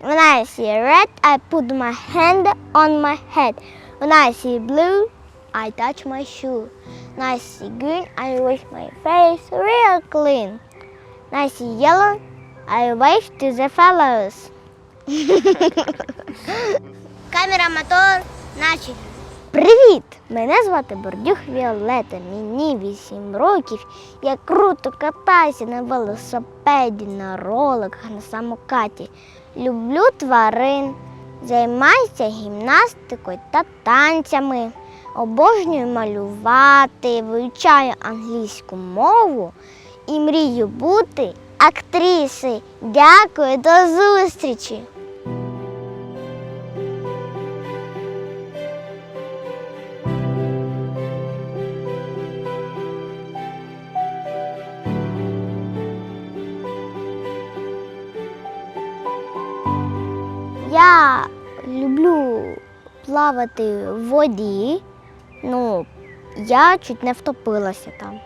When I see red, I put my hand on my head. When I see blue, I touch my shoe. When I see green, I wash my face real clean. When I see yellow, I wave to the fellows. Камера, мотор, начали. Привіт! Мене звати Бордюх Віолета. Мені 8 років. Я круто катаюся на велосипеді, на роликах, на самокаті. Люблю тварин, займаюся гімнастикою та танцями. Обожнюю малювати, вивчаю англійську мову і мрію бути актрисою. Дякую, до зустрічі! Я люблю плавати в воді. Ну, я чуть не втопилася там.